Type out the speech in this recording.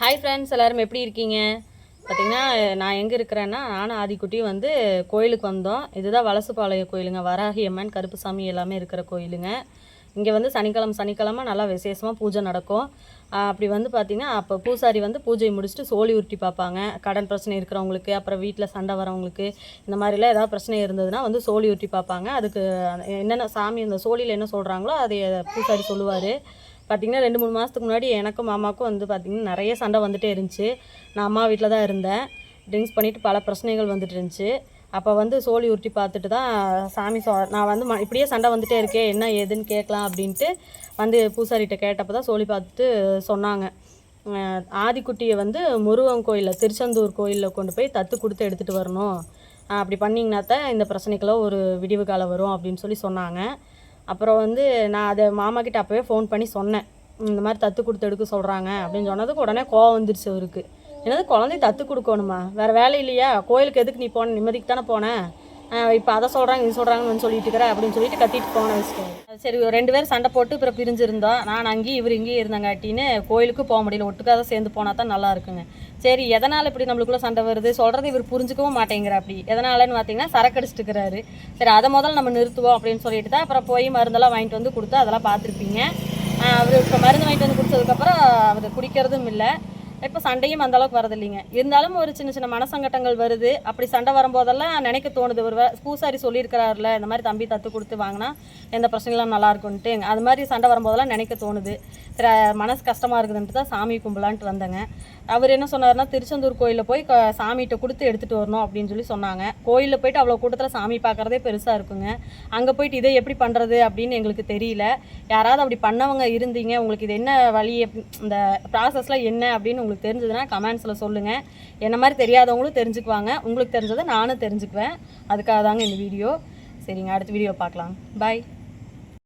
Hi friends எல்லோரும் எப்படி இருக்கீங்க? பார்த்தீங்கன்னா நான் எங்கே இருக்கிறேன்னா நானும் ஆதிக்குட்டியும் வந்து கோயிலுக்கு வந்தோம். இதுதான் வலசுபாளையம் கோயிலுங்க. வராகி அம்மன் கருப்புசாமி எல்லாமே இருக்கிற கோயிலுங்க. இங்கே வந்து சனிக்கிழமை சனிக்கிழமை நல்லா விசேஷமாக பூஜை நடக்கும். அப்படி வந்து பார்த்திங்கன்னா அப்போ பூசாரி வந்து பூஜை முடிச்சுட்டு சோழி உருட்டி பார்ப்பாங்க. கடன் பிரச்சனை இருக்கிறவங்களுக்கு அப்புறம் வீட்டில் சண்டை வரவங்களுக்கு இந்த மாதிரிலாம் ஏதாவது பிரச்சனை இருந்ததுன்னா வந்து சோழி உருட்டி பார்ப்பாங்க. அதுக்கு என்னென்ன சாமி இந்த சோழியில் என்ன சொல்கிறாங்களோ அதை பூசாரி சொல்லுவார். பார்த்திங்கன்னா ரெண்டு மூணு மாதத்துக்கு முன்னாடி எனக்கும் மாமாவுக்கும் வந்து பார்த்திங்கன்னா நிறைய சண்டை வந்துட்டே இருந்துச்சு. நான் அம்மா வீட்டில் தான் இருந்தேன். ட்ரிங்க்ஸ் பண்ணிவிட்டு பல பிரச்சனைகள் வந்துட்டு இருந்துச்சு. அப்போ வந்து சோழி உருட்டி பார்த்துட்டு தான் சாமி சோ நான் வந்து ம- இப்படியே சண்டை வந்துட்டே இருக்கே என்ன ஏதுன்னு கேட்கலாம் அப்படின்ட்டு வந்து பூசாரிகிட்ட கேட்டப்போ தான் சோழி பார்த்துட்டு சொன்னாங்க. ஆதிக்குட்டியை வந்து முருகன் கோயிலில் திருச்செந்தூர் கோயிலில் கொண்டு போய் தத்து கொடுத்து எடுத்துகிட்டு வரணும். அப்படி பண்ணிங்கன்னா தான் இந்த பிரச்சனைக்கெல்லாம் ஒரு விடிவு காலம் வரும் அப்படின்னு சொல்லி சொன்னாங்க. அப்புறம் வந்து நான் அதை மாமா கிட்ட அப்போவே ஃபோன் பண்ணி சொன்னேன். இந்த மாதிரி தத்து கொடுத்து எடுக்க சொல்கிறாங்க அப்படின்னு சொன்னதுக்கு உடனே கோவம் வந்துருச்சு அவருக்கு. என்னது குழந்தை தத்து கொடுக்கணுமா? வேறு வேலை இல்லையா? கோயிலுக்கு எதுக்கு நீ போன? நிம்மதிக்கு தானே போனேன் இப்போ அதை சொல்கிறாங்க இது சொல்கிறாங்கன்னு சொல்லிட்டு இருக்கிற அப்படின்னு சொல்லிட்டு கத்திட்டு போன வச்சுக்கோங்க சரி ஒரு ரெண்டு பேரும் சண்டை போட்டு அப்புறம் பிரிஞ்சிருந்தோம் நான் அங்கேயும் இவர் இங்கேயும் இருந்தாங்காட்டின்னு கோயிலுக்கு போக முடியல ஒட்டுக்காக சேர்ந்து போனால் தான் நல்லா இருக்குங்க. சரி எதனால் இப்படி நம்மளுக்குள்ளே சண்டை வருது? சொல்கிறது இவர் புரிஞ்சுக்கவும் மாட்டேங்கிற அப்படி. எதனாலன்னு பார்த்தீங்கன்னா சரக்கு அடிச்சிட்டு இருக்கிறாரு சரி அதை முதல்ல நம்ம நிறுத்துவோம் அப்படின்னு சொல்லிட்டு தான் அப்புறம் போய் மருந்தெல்லாம் வாங்கிட்டு வந்து கொடுத்து அதெல்லாம் பார்த்துருப்பீங்க. அவர் இப்போ மருந்து வாங்கிட்டு வந்து கொடுத்ததுக்கப்புறம் அவர் குடிக்கிறதும் இல்லை. இப்போ சண்டையும் அந்த அளவுக்கு வரது இல்லைங்க. இருந்தாலும் ஒரு சின்ன சின்ன மனசங்கட்டங்கள் வருது. அப்படி சண்டை வரும்போதெல்லாம் நினைக்க தோணுது. ஒரு பூசாரி சொல்லியிருக்கிறாருல இந்த மாதிரி தம்பி தத்து கொடுத்து வாங்கினா எந்த பிரச்சனைலாம் நல்லா இருக்கும்ன்ட்டு அது மாதிரி சண்டை வரும்போதெல்லாம் நினைக்க தோணுது. சரி மனசு கஷ்டமாக இருக்குதுன்ட்டு தான் சாமி கும்பலான்ட்டு வந்தேங்க. அவர் என்ன சொன்னார்னா திருச்செந்தூர் கோயிலில் போய் சாமிகிட்ட கொடுத்து எடுத்துகிட்டு வரணும் அப்படின்னு சொல்லி சொன்னாங்க. கோயிலில் போயிட்டு அவ்வளோ கூட்டத்தில் சாமி பார்க்குறதே பெருசாக இருக்குங்க. அங்கே போயிட்டு இதை எப்படி பண்ணுறது அப்படின்னு எங்களுக்கு தெரியல. யாராவது அப்படி பண்ணவங்க இருந்தீங்க. உங்களுக்கு இது என்ன வழி இந்த ப்ராசஸ்லாம் என்ன அப்படின்னு உங்களுக்கு தெரிஞ்சதுன்னா கமெண்ட்ஸில் சொல்லுங்கள் என்ன மாதிரி தெரியாதவங்களும் தெரிஞ்சுக்குவாங்க. உங்களுக்கு தெரிஞ்சதை நானும் தெரிஞ்சுக்குவேன். அதுக்காக தாங்க இந்த வீடியோ. சரிங்க அடுத்த வீடியோ பார்க்கலாம். பாய்